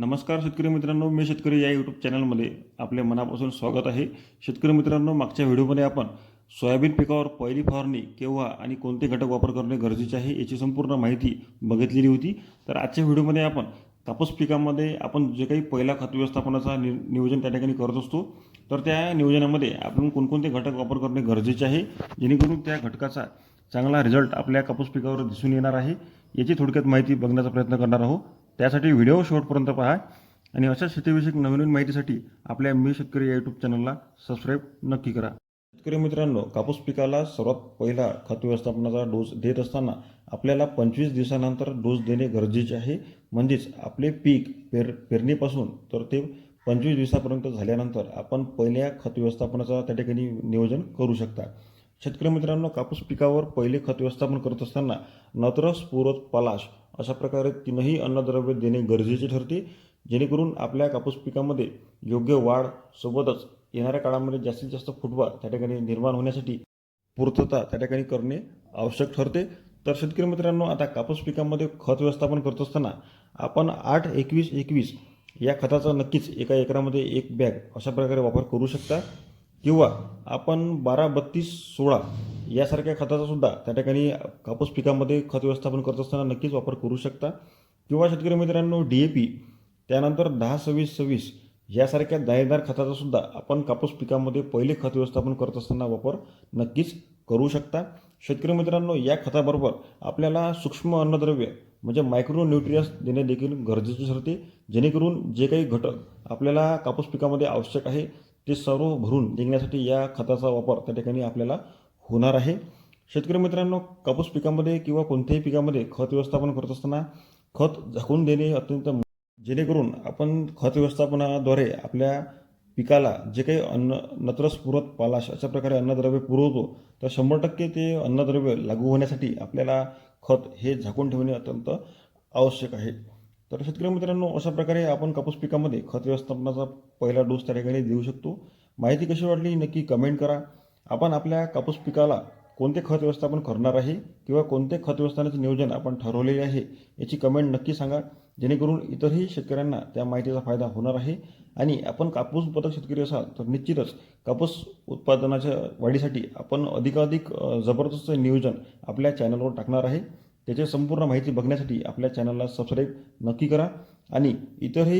नमस्कार शेतकरी मित्रांनो मी शेतकरी या यूट्यूब चॅनलमध्ये आपले मनापासून स्वागत आहे. शेतकरी मित्रांनो मागच्या व्हिडिओमध्ये आपण सोयाबीन पिकावर पहिली फवारणी केव्हा आणि कोणते घटक वापर करणे गरजेचे आहे याची संपूर्ण माहिती बघितलेली होती. तर आजच्या व्हिडिओमध्ये आपण कापूस पिकामध्ये आपण जे काही पहिला खत व्यवस्थापनाचा नि नियोजन त्या ठिकाणी करत असतो. तर त्या नियोजनामध्ये आपण कोणकोणते घटक वापर करणे गरजेचे आहे जेणेकरून त्या घटकाचा चांगला रिझल्ट आपल्या कापूस पिकावर दिसून येणार आहे याची थोडक्यात माहिती बघण्याचा प्रयत्न करणार आहोत. त्यासाठी व्हिडिओ शेवटपर्यंत पहा आणि अशा शेतीविषयक नवीन माहितीसाठी आपल्या मी शेतकरी या यूट्यूब चॅनलला सबस्क्राईब नक्की करा. शेतकरी मित्रांनो कापूस पिकाला सर्वात पहिला खत व्यवस्थापनाचा डोस देत असताना आपल्याला पंचवीस दिवसानंतर डोस देणे गरजेचे आहे. म्हणजेच आपले पीक पेर पेरणीपासून तर ते पंचवीस दिवसापर्यंत झाल्यानंतर आपण पहिल्या खत व्यवस्थापनाचा त्या ठिकाणी नियोजन करू शकता. शेतकरी मित्रांनो कापूस पिकावर पहिले खत व्यवस्थापन करत असताना नत्र स्फुरत पलाश अशा प्रकारे तीनही अन्नद्रव्य देणे गरजेचे ठरते. जेणेकरून आपल्या कापूस पिकामध्ये योग्य वाढ सोबतच येणाऱ्या काळामध्ये जास्तीत जास्त फुटवा त्या ठिकाणी निर्माण होण्यासाठी पूर्तता त्या ठिकाणी करणे आवश्यक ठरते. तर शेतकरी मित्रांनो आता कापूस पिकामध्ये खत व्यवस्थापन करत असताना आपण आठ एकवीस एकवीस या खताचा नक्कीच एका एकरामध्ये एक बॅग अशा प्रकारे वापर करू शकता. किंवा आपण बारा बत्तीस सोळा यासारख्या खताचा सुद्धा त्या ठिकाणी कापूस पिकामध्ये खत व्यवस्थापन करत असताना नक्कीच वापर करू शकता. किंवा शेतकरी मित्रांनो डी ए पी त्यानंतर दहा सव्वीस सव्वीस यासारख्या दाणेदार खताचा सुद्धा आपण कापूस पिकामध्ये पहिले खत व्यवस्थापन करत असताना वापर नक्कीच करू शकता. शेतकरी मित्रांनो या खताबरोबर आपल्याला सूक्ष्म अन्नद्रव्य म्हणजे मायक्रो न्यूट्रियन्स देणे देखील गरजेचे ठरते. जेणेकरून जे काही घटक आपल्याला कापूस पिकामध्ये आवश्यक आहे ते सर्व भरून निघण्यासाठी या खताचा वापर त्या ठिकाणी आपल्याला होणार आहे. शेतकरी मित्रांनो कापूस पिकामध्ये किंवा कोणत्याही पिकामध्ये खत व्यवस्थापन करत असताना खत झाकून देणे अत्यंत जेणेकरून आपण खत व्यवस्थापनाद्वारे आपल्या पिकाला जे काही अन्न नत्रस पुरत पालाश अशा प्रकारे अन्नद्रव्य पुरवतो तर शंभर टक्के ते अन्नद्रव्य लागू होण्यासाठी आपल्याला खत हे झाकून ठेवणे अत्यंत आवश्यक आहे. तर शेतकरी मित्रांनो अशा प्रकारे आपण कापूस पिकामध्ये खत व्यवस्थापनाचा पहिला डोस त्या ठिकाणी देऊ शकतो. माहिती कशी वाटली नक्की कमेंट करा. आपण आपल्या कापूस पिकाला कोणते खत व्यवस्थापन करणार आहे किंवा कोणते खत व्यवस्थापनाचे नियोजन आपण ठरवलेले आहे याची कमेंट नक्की सांगा. जेणेकरून इतरही शेतकऱ्यांना त्या माहितीचा फायदा होणार आहे. आणि आपण कापूस उत्पादक शेतकरी असाल तर निश्चितच कापूस उत्पादनाच्या वाढीसाठी आपण अधिकाधिक जबरदस्त नियोजन आपल्या चॅनलवर टाकणार आहे. त्याची संपूर्ण माहिती बघण्यासाठी आपल्या चॅनलला सबस्क्राईब नक्की करा. आणि इतरही